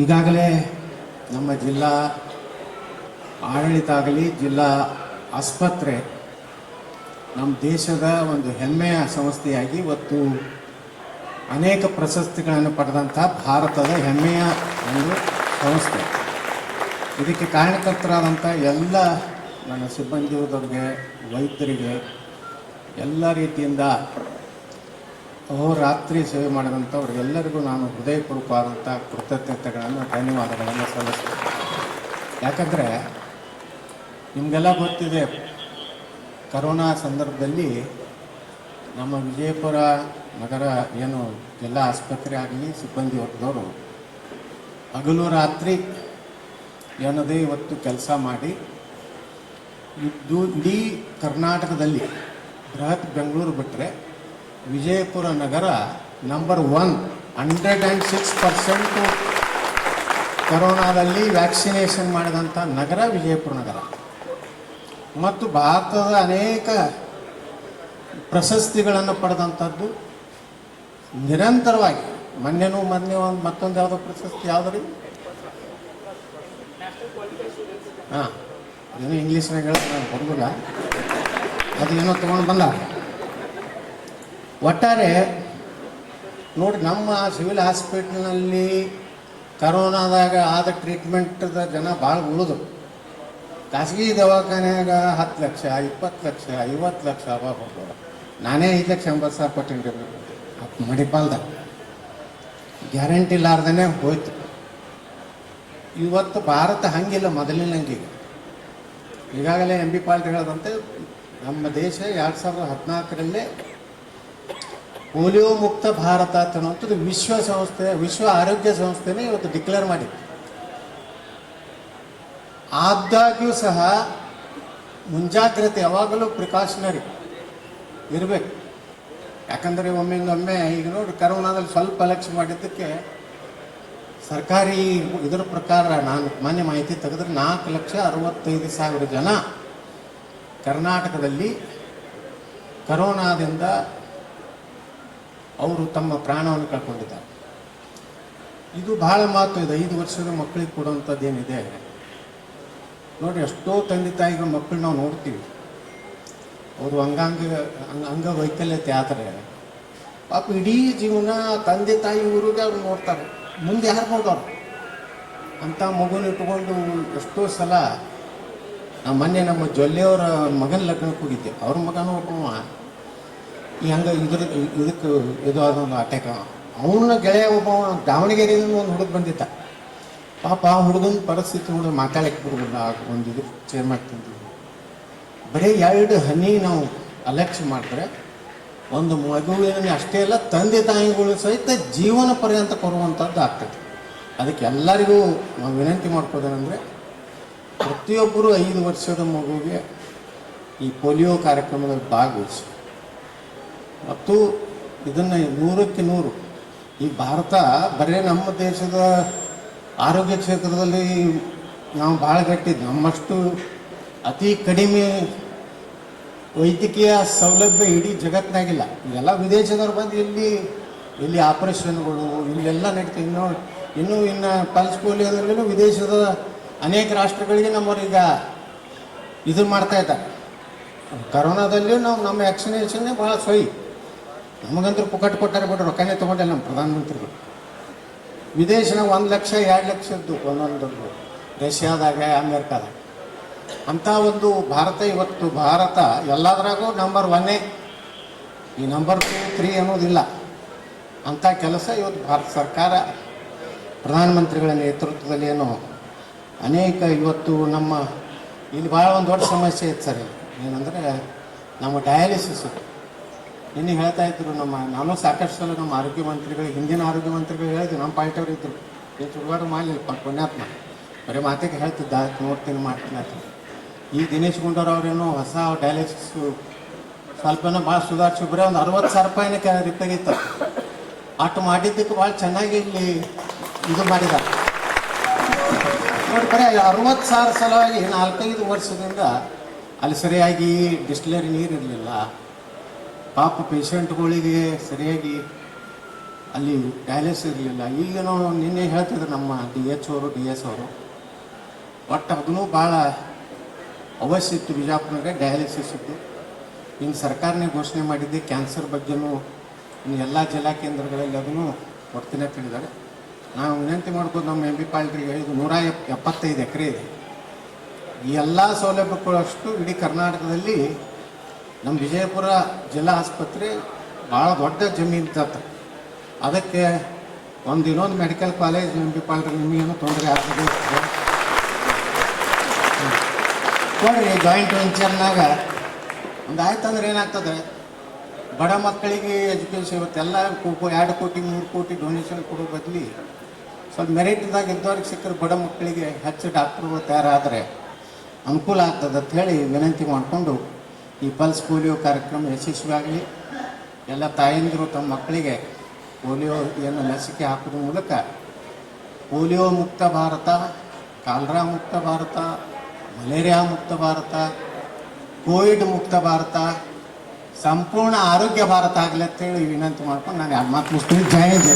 ಈಗಾಗಲೇ ನಮ್ಮ ಜಿಲ್ಲಾ ಆಡಳಿತ ಆಗಲಿ, ಜಿಲ್ಲಾ ಆಸ್ಪತ್ರೆ ನಮ್ಮ ದೇಶದ ಒಂದು ಹೆಮ್ಮೆಯ ಸಂಸ್ಥೆಯಾಗಿ ಇವತ್ತು ಅನೇಕ ಪ್ರಶಸ್ತಿಗಳನ್ನು ಪಡೆದಂಥ ಭಾರತದ ಹೆಮ್ಮೆಯ ಒಂದು ಸಂಸ್ಥೆ. ಇದಕ್ಕೆ ಕಾರಣಕರ್ತರಾದಂಥ ಎಲ್ಲ ನನ್ನ ಸಿಬ್ಬಂದಿಯವ್ರಿಗೆ ವೈದ್ಯರಿಗೆ ಎಲ್ಲ ರೀತಿಯಿಂದ ಅಹೋರಾತ್ರಿ ಸೇವೆ ಮಾಡಿದಂಥವ್ರಿಗೆಲ್ಲರಿಗೂ ನಾನು ಹೃದಯಪೂರ್ವಕವಾದಂಥ ಕೃತಜ್ಞತೆಗಳನ್ನು, ಧನ್ಯವಾದಗಳನ್ನು ಸಲ್ಲಿಸ್ತೇನೆ. ಯಾಕಂದರೆ ನಿಮಗೆಲ್ಲ ಗೊತ್ತಿದೆ, ಕರೋನಾ ಸಂದರ್ಭದಲ್ಲಿ ನಮ್ಮ ವಿಜಯಪುರ ನಗರ ಏನು ಎಲ್ಲ ಆಸ್ಪತ್ರೆ ಆಗಲಿ, ಸಿಬ್ಬಂದಿ ವರ್ಗದವರು ಹಗಲು ರಾತ್ರಿ ಏನದೇ ಇವತ್ತು ಕೆಲಸ ಮಾಡಿ ಇಡೀ ಕರ್ನಾಟಕದಲ್ಲಿ ಬೃಹತ್ ಬೆಂಗಳೂರು ಬಿಟ್ಟರೆ ವಿಜಯಪುರ ನಗರ number one hundred and six percent ಕರೋನಾದಲ್ಲಿ vaccination ಮಾಡಿದಂಥ ನಗರ ವಿಜಯಪುರ ನಗರ. ಮತ್ತು ಭಾರತದ ಅನೇಕ ಪ್ರಶಸ್ತಿಗಳನ್ನು ಪಡೆದಂಥದ್ದು ನಿರಂತರವಾಗಿ, ಮೊನ್ನೆನೂ ಮೊನ್ನೆ ಒಂದು ಮತ್ತೊಂದು ಯಾವುದೋ ಪ್ರಶಸ್ತಿ ಯಾವುದ್ರಿ ಹಾಂ, ಏನೋ ಇಂಗ್ಲೀಷ್ನಾಗ ಹೇಳ್ತಾರೆ ನಾನು ಬರೋದಿಲ್ಲ ಅದು ಏನೋ ತೊಗೊಂಡು ಬಂದ. ಒಟ್ಟಾರೆ, ನೋಡಿ, ನಮ್ಮ ಸಿವಿಲ್ ಹಾಸ್ಪಿಟ್ಲ್ನಲ್ಲಿ ಕರೋನಾದಾಗ ಆದ ಟ್ರೀಟ್ಮೆಂಟ್ದ ಜನ ಭಾಳ ಉಳಿದ್ರು ಖಾಸಗಿ ದವಾಖಾನೆಯಾಗ ಹತ್ತು ಲಕ್ಷ, ಇಪ್ಪತ್ತು ಲಕ್ಷ, ಐವತ್ತು ಲಕ್ಷ ಅವಾಗ ನಾನೇ ಐದು ಲಕ್ಷ, ಎಂಬತ್ತು ಸಾವಿರ ಕೊಟ್ಟಿನಿ ಮಡಿಪಾಲ್ದಾಗ. ಗ್ಯಾರಂಟಿ ಇಲ್ಲಾರ್ದೇ ಹೋಯ್ತು. ಇವತ್ತು ಭಾರತ ಹಂಗಿಲ್ಲ ಮೊದಲಿನ ಹಂಗೆ ಈಗಾಗಲೇ ಎಂ ಬಿ ಪಾಲ್ಟ್ ಹೇಳದಂತೆ, ನಮ್ಮ ದೇಶ ಎರಡು ಸಾವಿರದ ಹದಿನಾಲ್ಕರಲ್ಲೇ ಪೋಲಿಯೋ ಮುಕ್ತ ಭಾರತ ವಿಶ್ವ ಸಂಸ್ಥೆ, ವಿಶ್ವ ಆರೋಗ್ಯ ಸಂಸ್ಥೆನೇ ಇವತ್ತು ಡಿಕ್ಲೇರ್ ಮಾಡಿತ್ತು ಆದಾಗ್ಯೂ ಸಹ ಮುಂಜಾಗ್ರತೆ ಯಾವಾಗಲೂ ಪ್ರಿಕಾಷನರಿ ಇರಬೇಕು. ಯಾಕಂದರೆ ಒಮ್ಮೆಗೊಮ್ಮೆ ಈಗ ನೋಡಿ ಕರೋನಾದಲ್ಲಿ ಸ್ವಲ್ಪ ಲಕ್ಷ್ಯ ಮಾಡಿದ್ದಕ್ಕೆ ಸರ್ಕಾರಿ ಇದರ ಪ್ರಕಾರ ನಾನು ಮಾನ್ಯ ಮಾಹಿತಿ ತೆಗೆದ್ರೆ ನಾಲ್ಕು ಲಕ್ಷ ಅರವತ್ತೈದು ಸಾವಿರ ಜನ ಕರ್ನಾಟಕದಲ್ಲಿ ಕರೋನಾದಿಂದ ಅವರು ತಮ್ಮ ಪ್ರಾಣವನ್ನು ಕಳ್ಕೊಂಡಿದ್ದಾರೆ. ಇದು ಬಹಳ ಮಾತು ಇದೆ. ಐದು ವರ್ಷದ ಮಕ್ಕಳಿಗೆ ಕೊಡುವಂಥದ್ದು ಏನಿದೆ ನೋಡಿ ಎಷ್ಟೋ ತಂದೆ ತಾಯಿಗಳ ಮಕ್ಕಳು ನಾವು ನೋಡ್ತೀವಿ. ಅವರು ಅಂಗಾಂಗ, ಅಂಗ ಅಂಗವೈಕಲ್ಯತೆ ಆದರೆ ಪಾಪ ಇಡೀ ಜೀವನ ತಂದೆ ತಾಯಿ ಊರಿಗೆ ಅವ್ರು ನೋಡ್ತಾರೆ. ಮುಂದೆ ಯಾರು ನೋಡೋರು? ಅಂಥ ಮಗುನ ಇಟ್ಕೊಂಡು ಎಷ್ಟೋ ಸಲ ಮೊನ್ನೆ ನಮ್ಮ ಜೊಲ್ಲೆಯವರ ಮಗನ ಲಗ್ನಕ್ಕೆ ಹೋಗಿದ್ದೆ. ಅವ್ರ ಮಗನೂ ಒಬ್ಬವ. ಈ ಹಂಗೆ ಇದ್ರ, ಇದಕ್ಕೆ ಇದು ಅದೊಂದು ಅಟ್ಯಾಕ್ ಅವನ ಗೆಳೆಯ ಒಬ್ಬ ದಾವಣಗೆರೆಯಿಂದ ಒಂದು ಹುಡುಗ ಬಂದಿದ್ದ. ಪಾಪ ಆ ಹುಡುಗನ ಪರಿಸ್ಥಿತಿ ಹುಡುಗ ಮಾತಾಡಕ್ಕೆ ಆ ಒಂದು ಇದು ಚೇರ್ ಮಾಡ್ತಿದ್ವಿ ಬರೀ ಎರಡು ಹನಿ ನಾವು ಅಲಕ್ಷ್ಯ ಮಾಡಿದ್ರೆ ಒಂದು ಮಗುವಿನ ಅಷ್ಟೇ ಅಲ್ಲ, ತಂದೆ ತಾಯಿಗಳು ಸಹಿತ ಜೀವನ ಪರ್ಯಂತ ಕೊಡುವಂಥದ್ದು ಆಗ್ತದೆ. ಅದಕ್ಕೆ ಎಲ್ಲರಿಗೂ ನಾವು ವಿನಂತಿ ಮಾಡ್ಕೋದೇನೆಂದರೆ, ಪ್ರತಿಯೊಬ್ಬರು ಐದು ವರ್ಷದ ಮಗುವಿಗೆ ಈ ಪೋಲಿಯೋ ಕಾರ್ಯಕ್ರಮದಲ್ಲಿ ಭಾಗವಹಿಸಿ. ಮತ್ತು ಇದನ್ನು ನೂರಕ್ಕೆ ನೂರು. ಈ ಭಾರತ ಬರೀ ನಮ್ಮ ದೇಶದ ಆರೋಗ್ಯ ಕ್ಷೇತ್ರದಲ್ಲಿ ನಾವು ಭಾಳ ಗಟ್ಟಿದ್ದು ನಮ್ಮಷ್ಟು ಅತಿ ಕಡಿಮೆ ವೈದ್ಯಕೀಯ ಸೌಲಭ್ಯ ಇಡೀ ಜಗತ್ತಿನಾಗಿಲ್ಲ ಇವೆಲ್ಲ ವಿದೇಶದವ್ರು ಬಂದು ಇಲ್ಲಿ ಇಲ್ಲಿ ಆಪರೇಷನ್ಗಳು, ಇಲ್ಲೆಲ್ಲ ನಡೀತವೆ ಇನ್ನು, ಇನ್ನೂ, ಇನ್ನು ಪಲ್ಸ್ ಪೋಲಿಯೋದಲ್ಲೂ ವಿದೇಶದ ಅನೇಕ ರಾಷ್ಟ್ರಗಳಿಗೆ ನಮ್ಮವ್ರೀಗ ಇದು ಮಾಡ್ತಾ ಇದ್ದಾರೆ. ಕರೋನಾದಲ್ಲಿ ನಾವು ನಮ್ಮ ವ್ಯಾಕ್ಸಿನೇಷನ್ನೇ ಭಾಳ ಸೊಯ್ ನಮಗಂತೂ ಪುಕಟ್ ಕೊಟ್ಟಾರೆ ಬಿಟ್ಟು ರೊಕ್ಕನೇ ತೊಗೊಂಡಿಲ್ಲ ನಮ್ಮ ಪ್ರಧಾನಮಂತ್ರಿಗಳು. ವಿದೇಶನಾಗ ಒಂದು ಲಕ್ಷ, ಎರಡು ಲಕ್ಷದ್ದು ಒಂದೊಂದು ರಷ್ಯಾದಾಗ, ಅಮೇರಿಕಾದಾಗ. ಅಂಥ ಒಂದು ಭಾರತ ಇವತ್ತು, ಭಾರತ ಎಲ್ಲದರಾಗೂ ನಂಬರ್ ಒನ್ನೇ ಈ ನಂಬರ್ ಟು ತ್ರೀ ಅನ್ನೋದಿಲ್ಲ. ಅಂಥ ಕೆಲಸ ಇವತ್ತು ಭಾರತ ಸರ್ಕಾರ, ಪ್ರಧಾನಮಂತ್ರಿಗಳ ನೇತೃತ್ವದಲ್ಲಿ ಏನು ಅನೇಕ ಇವತ್ತು ನಮ್ಮ, ಇಲ್ಲಿ ಭಾಳ ಒಂದು ದೊಡ್ಡ ಸಮಸ್ಯೆ ಇತ್ತು ಸರ್ ಏನಂದರೆ, ನಮ್ಮ ಡಯಾಲಿಸಿಸ್ ನಿನ್ನೆ ಹೇಳ್ತಾ ಇದ್ರು ನಮ್ಮ, ನಾನು ಸಾಕಷ್ಟು ಸಲ ನಮ್ಮ ಆರೋಗ್ಯ ಮಂತ್ರಿಗಳು, ಹಿಂದಿನ ಆರೋಗ್ಯ ಮಂತ್ರಿಗಳು ಹೇಳಿದ್ರು, ನಮ್ಮ ಪಾರ್ಟಿಯವ್ರು ಇದ್ರು. ಏನು ಸುಡುಗಾಡು ಮಾಡಲಿಲ್ಲ ಪುಣ್ಯಾತ್ಮ. ಬರೀ ಮಾತಿಗೆ ಹೇಳ್ತಿದ್ದ, ನೋಡ್ತೀನಿ, ಮಾಡ್ತೀನಿ ಈ ದಿನೇಶ್ ಗುಂಡೂರಾವ್ ಅವರೇನು ಹೊಸ ಡಯಾಲಿಸಿಸ್ ಸ್ವಲ್ಪನೋ ಭಾಳ ಸುಧಾರಿಸಿ, ಬರೀ ಒಂದು ಅರವತ್ತು ಸಾವಿರ ರೂಪಾಯಿನ ಕೆಲ ರಿಪೇರಿತ್ತು ಅಷ್ಟು ಮಾಡಿದ್ದಕ್ಕೆ ಭಾಳ ಚೆನ್ನಾಗಿ ಇಲ್ಲಿ ಇದು ಮಾಡಿದ ನೋಡಿ, ಬರೀ ಅರವತ್ತು ಸಾವಿರ ಸಲವಾಗಿ ನಾಲ್ಕೈದು ವರ್ಷದಿಂದ ಅಲ್ಲಿ ಸರಿಯಾಗಿ ಡಿಸ್ಟಿಲರಿ ನೀರು ಇರಲಿಲ್ಲ ಪಾಪ ಪೇಷಂಟ್ಗಳಿಗೆ ಸರಿಯಾಗಿ ಅಲ್ಲಿ ಡಯಾಲಿಸ್ ಇರಲಿಲ್ಲ. ಈಗ ನಾವು ನಿನ್ನೆ ಹೇಳ್ತಿದ್ರು ನಮ್ಮ ಡಿ ಎಚ್ ಅವರು ಡಿ ಎಸ್ ಅವರು. ಒಟ್ಟು ಅದನ್ನು ಭಾಳ ಅವಶ್ಯ ಇತ್ತು ಬಿಜಾಪುರಗೆ ಡಯಾಲಿಸಿಸ್ ಇತ್ತು ಇನ್ನು ಸರ್ಕಾರನೇ ಘೋಷಣೆ ಮಾಡಿದ್ದೆ ಕ್ಯಾನ್ಸರ್ ಬಗ್ಗೆನೂ ಇನ್ನು ಎಲ್ಲ ಜಿಲ್ಲಾ ಕೇಂದ್ರಗಳಲ್ಲಿ ಅದನ್ನು ಕೊಡ್ತೀನಿ ಅಂತ ಹೇಳಿದ್ದಾರೆ ನಾವು ವಿನಂತಿ ಮಾಡ್ಬೋದು ನಮ್ಮ ಎಂ ಬಿ ಪಾಲ್ರಿಗೆ ಇದು ನೂರ ಎಪ್, ಎಪ್ಪತ್ತೈದು ಎಕರೆ ಇದೆ. ಈ ಎಲ್ಲ ಸೌಲಭ್ಯಗಳಷ್ಟು ಇಡೀ ಕರ್ನಾಟಕದಲ್ಲಿ ನಮ್ಮ ವಿಜಯಪುರ ಜಿಲ್ಲಾ ಆಸ್ಪತ್ರೆ ಭಾಳ ದೊಡ್ಡ ಜಮೀನು ತತ್ತ ಅದಕ್ಕೆ ಒಂದು ಇನ್ನೊಂದು ಮೆಡಿಕಲ್ ಕಾಲೇಜ್ ನಿಮಗೆ ಬಿ ಪಾಲ್ರಿಗೆ ನಿಮಗೇನು ತೊಂದರೆ ಆಗ್ತದೆ. ನೋಡಿ ಜಾಯಿಂಟ್ ವೆಂಚರ್ನಾಗ ಒಂದು ಆಯ್ತಂದ್ರೆ ಏನಾಗ್ತದೆ? ಬಡ ಮಕ್ಕಳಿಗೆ ಎಜುಕೇಷನ್ ಇವತ್ತೆಲ್ಲ ಎರಡು ಕೋಟಿ, ಮೂರು ಕೋಟಿ ಡೊನೇಷನ್ ಕೊಡೋ ಬದಲಿ ಸ್ವಲ್ಪ ಮೆರಿಟ್ದಾಗ ಇದ್ದವ್ರಿಗೆ ಸಿಕ್ಕರೆ ಬಡ ಮಕ್ಕಳಿಗೆ ಹೆಚ್ಚು ಡಾಕ್ಟ್ರುಗಳು ತಯಾರಾದರೆ ಅನುಕೂಲ ಆಗ್ತದೆ ಅಂತ ಹೇಳಿ ವಿನಂತಿ ಮಾಡಿಕೊಂಡು ಈ ಪಲ್ಸ್ ಪೋಲಿಯೋ ಕಾರ್ಯಕ್ರಮ ಯಶಸ್ವಿಯಾಗಲಿ. ಎಲ್ಲ ತಾಯಂದಿರು ತಮ್ಮ ಮಕ್ಕಳಿಗೆ ಪೋಲಿಯೋ ಏನು ಲಸಿಕೆ ಹಾಕುವ ಮೂಲಕ ಪೋಲಿಯೋ ಮುಕ್ತ ಭಾರತ, ಕಾಲ್ರಾ ಮುಕ್ತ ಭಾರತ, ಮಲೇರಿಯಾ ಮುಕ್ತ ಭಾರತ, ಕೋವಿಡ್ ಮುಕ್ತ ಭಾರತ, ಸಂಪೂರ್ಣ ಆರೋಗ್ಯ ಭಾರತ ಆಗಲಿ ಅಂತೇಳಿ ವಿನಂತಿ ಮಾಡ್ಕೊಂಡು ನಾನು ಮಾತು ಮುಗಿಸ್ತೀನಿ. ಜಯ ಜಯ